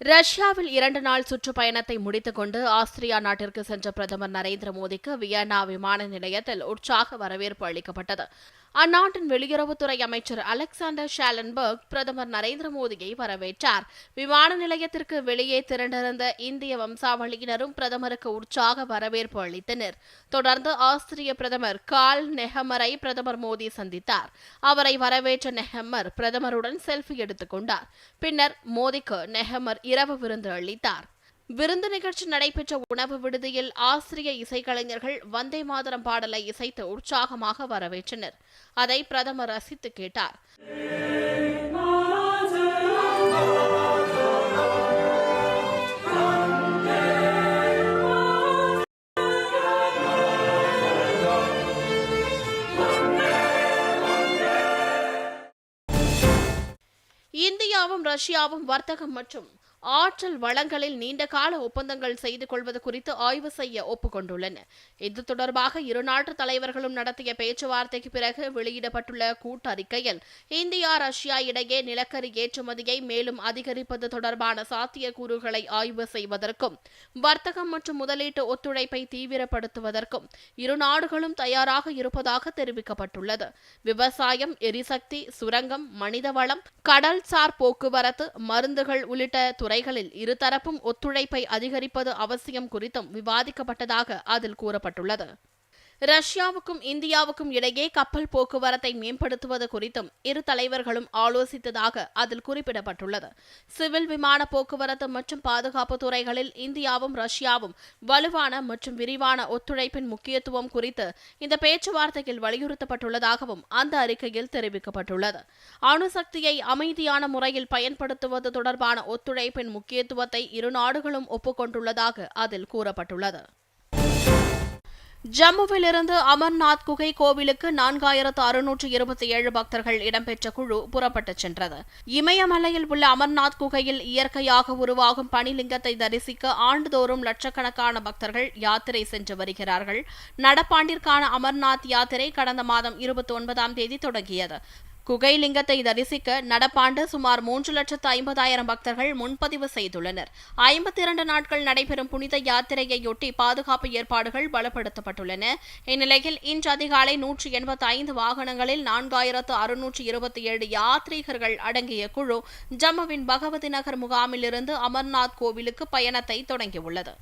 ரஷ்யாவில் இரண்டு நாள் சுற்றுப்பயணத்தை முடித்துக்கொண்டு ஆஸ்திரியா நாட்டிற்கு சென்ற பிரதமர் நரேந்திர மோடிக்கு வியன்னா விமான நிலையத்தில் உற்சாக வரவேற்பு அளிக்கப்பட்டது. அந்நாட்டின் வெளியுறவுத்துறை அமைச்சர் அலெக்சாண்டர் ஷாலன்பர்க் பிரதமர் நரேந்திர மோடியை வரவேற்றார். விமான நிலையத்திற்கு வெளியே திரண்டிருந்த இந்திய வம்சாவளியினரும் பிரதமருக்கு உற்சாக வரவேற்பு அளித்தனர். தொடர்ந்து ஆஸ்திரிய பிரதமர் கால் நெஹமரை பிரதமர் மோடி சந்தித்தார். அவரை வரவேற்ற நெஹமர் பிரதமருடன் செல்ஃபி எடுத்துக் கொண்டார். பின்னர் மோடிக்கு நெஹமர் இரவு விருந்து அளித்தார். விருந்து நிகழ்ச்சி நடைபெற்ற உணவு விடுதியில் ஆசிரிய இசைக்கலைஞர்கள் வந்தே மாதரம் பாடலை இசைத்து உற்சாகமாக வரவேற்றனர். அதை பிரதமர் ரசித்து கேட்டார். இந்தியாவும் ரஷ்யாவும் வர்த்தகம் மற்றும் ஆற்றல் வளங்களில் நீண்டகால ஒப்பந்தங்கள் செய்து கொள்வது குறித்து ஆய்வு செய்ய ஒப்புக்கொண்டுள்ளன. இது தொடர்பாக இரு நாட்டு தலைவர்களும் நடத்திய பேச்சுவார்த்தைக்கு பிறகு வெளியிடப்பட்டுள்ள கூட்டறிக்கையில் இந்தியா ரஷ்யா இடையே நிலக்கரி ஏற்றுமதியை மேலும் அதிகரிப்பது தொடர்பான சாத்தியக்கூறுகளை ஆய்வு செய்வதற்கும் வர்த்தகம் மற்றும் முதலீட்டு ஒத்துழைப்பை தீவிரப்படுத்துவதற்கும் இரு நாடுகளும் தயாராக இருப்பதாக தெரிவிக்கப்பட்டுள்ளது. விவசாயம் எரிசக்தி சுரங்கம் மனிதவளம் கடல்சார் போக்குவரத்து மருந்துகள் உள்ளிட்ட துறைகளில் இருதரப்பும் ஒத்துழைப்பை அதிகரிப்பது அவசியம் குறித்தும் விவாதிக்கப்பட்டதாக அதில் கூறப்பட்டுள்ளது. ரஷ்யாவுக்கும் இந்தியாவுக்கும் இடையே கப்பல் போக்குவரத்தை மேம்படுத்துவது குறித்தும் இரு தலைவர்களும் ஆலோசித்ததாக அதில் குறிப்பிடப்பட்டுள்ளது. சிவில் விமான போக்குவரத்து மற்றும் பாதுகாப்பு துறைகளில் இந்தியாவும் ரஷ்யாவும் வலுவான மற்றும் விரிவான ஒத்துழைப்பின் முக்கியத்துவம் குறித்து இந்த பேச்சுவார்த்தையில் வலியுறுத்தப்பட்டுள்ளதாகவும் அந்த அறிக்கையில் தெரிவிக்கப்பட்டுள்ளது. அணுசக்தியை அமைதியான முறையில் பயன்படுத்துவது தொடர்பான ஒத்துழைப்பின் முக்கியத்துவத்தை இரு நாடுகளும் ஒப்புக்கொண்டுள்ளதாக அதில் கூறப்பட்டுள்ளது. ஜம்முவிலிருந்து அமர்நாத் குகை கோவிலுக்கு நான்காயிரத்து அறுநூற்று இருபத்தி ஏழு பக்தர்கள் இடம்பெற்ற குழு புறப்பட்டுச் சென்றது. இமயமலையில் உள்ள அமர்நாத் குகையில் இயற்கையாக உருவாகும் பனிலிங்கத்தை தரிசிக்க ஆண்டுதோறும் லட்சக்கணக்கான பக்தர்கள் யாத்திரை சென்று வருகிறார்கள். நடப்பாண்டிற்கான அமர்நாத் யாத்திரை கடந்த மாதம் இருபத்தி ஒன்பதாம் தேதி தொடங்கியது. குகைலிங்கத்தை தரிசிக்க நடப்பாண்டு சுமார் மூன்று லட்சத்து ஐம்பதாயிரம் பக்தர்கள் முன்பதிவு செய்துள்ளனர். ஐம்பத்தி இரண்டு நாட்கள் நடைபெறும் புனித யாத்திரையொட்டி பாதுகாப்பு ஏற்பாடுகள் பலப்படுத்தப்பட்டுள்ளன. இந்நிலையில் இன்று அதிகாலை நூற்றி எண்பத்தி ஐந்து வாகனங்களில் நான்காயிரத்து அறுநூற்று இருபத்தி ஏழு யாத்ரீகர்கள் அடங்கிய குழு ஜம்முவின் பகவதி நகர் முகாமிலிருந்து அமர்நாத் கோவிலுக்கு பயணத்தை தொடங்கியுள்ளது.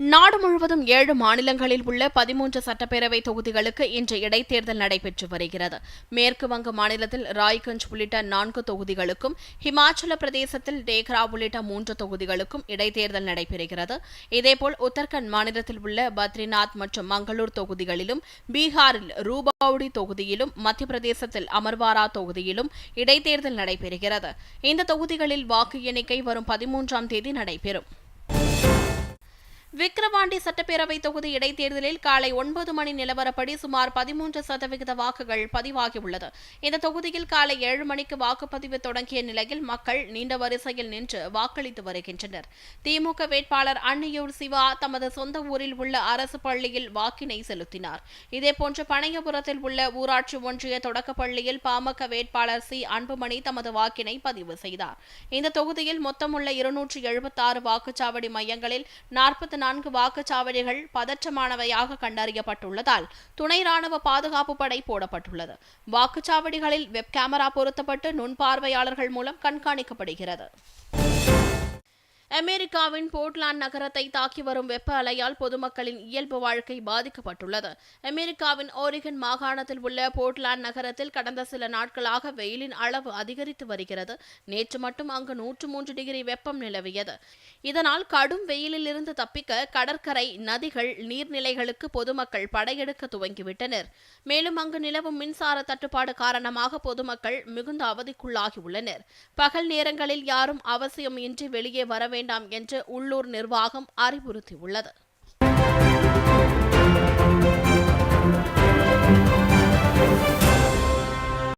நாடு முழுவதும் ஏழு மாநிலங்களில் உள்ள பதிமூன்று சட்டப்பேரவை தொகுதிகளுக்கு இன்று இடைத்தேர்தல் நடைபெற்று வருகிறது. மேற்கு வங்க மாநிலத்தில் ராய்கஞ்ச் உள்ளிட்ட நான்கு தொகுதிகளுக்கும் ஹிமாச்சல பிரதேசத்தில் டேக்ரா உள்ளிட்ட மூன்று தொகுதிகளுக்கும் இடைத்தேர்தல் நடைபெறுகிறது. இதேபோல் உத்தரகண்ட் மாநிலத்தில் உள்ள பத்ரிநாத் மற்றும் மங்களூர் தொகுதிகளிலும் பீகாரில் ரூபாவுடி தொகுதியிலும் மத்திய பிரதேசத்தில் அமர்வாரா தொகுதியிலும் இடைத்தேர்தல் நடைபெறுகிறது. இந்த தொகுதிகளில் வாக்கு எண்ணிக்கை வரும் பதிமூன்றாம் தேதி நடைபெறும். விக்கிரவாண்டி சட்டப்பேரவை தொகுதி இடைத்தேர்தலில் காலை ஒன்பது மணி நிலவரப்படி சுமார் பதிமூன்று சதவிகித வாக்குகள் பதிவாகியுள்ளது. இந்த தொகுதியில் காலை ஏழு மணிக்கு வாக்குப்பதிவு தொடங்கிய நிலையில் மக்கள் நீண்ட வரிசையில் நின்று வாக்களித்து வருகின்றனர். திமுக வேட்பாளர் அன்னியூர் சிவா தமது சொந்த ஊரில் உள்ள அரசு பள்ளியில் வாக்கினை செலுத்தினார். இதேபோன்று பனையபுரத்தில் உள்ள ஊராட்சி ஒன்றிய தொடக்கப்பள்ளியில் பாமக வேட்பாளர் சி. அன்புமணி தமது வாக்கினை பதிவு செய்தார். இந்த தொகுதியில் மொத்தமுள்ள இருநூற்றி எழுபத்தாறு வாக்குச்சாவடி மையங்களில் நாற்பத்தி நான்கு வாக்குச்சாவடிகள் பதற்றமானவையாக கண்டறியப்பட்டுள்ளதால் துணை ராணுவ பாதுகாப்பு படை போடப்பட்டுள்ளது. வாக்குச்சாவடிகளில் வெப் கேமரா பொருத்தப்பட்டு நுண்பார்வையாளர்கள் மூலம் கண்காணிக்கப்படுகிறது. அமெரிக்காவின் போர்ட்லாந்து நகரத்தை தாக்கி வரும் வெப்ப அலையால் பொதுமக்களின் இயல்பு வாழ்க்கை பாதிக்கப்பட்டுள்ளது. அமெரிக்காவின் ஓரிகன் மாகாணத்தில் உள்ள போர்ட்லாந்து நகரத்தில் கடந்த சில நாட்களாக வெயிலின் அளவு அதிகரித்து வருகிறது. நேற்று மட்டும் அங்கு நூற்று மூன்று டிகிரி வெப்பம் நிலவியது. இதனால் கடும் வெயிலில் இருந்து தப்பிக்க கடற்கரை நதிகள் நீர்நிலைகளுக்கு பொதுமக்கள் படையெடுக்க துவங்கிவிட்டனர். மேலும் அங்கு நிலவும் மின்சார தட்டுப்பாடு காரணமாக பொதுமக்கள் மிகுந்த அவதிக்குள்ளாகியுள்ளனர். பகல் நேரங்களில் யாரும் அவசியம் இன்றி வெளியே வர வேண்டாம் என்று உள்ளூர் நிர்வாகம் அறிவுறுத்தியுள்ளது.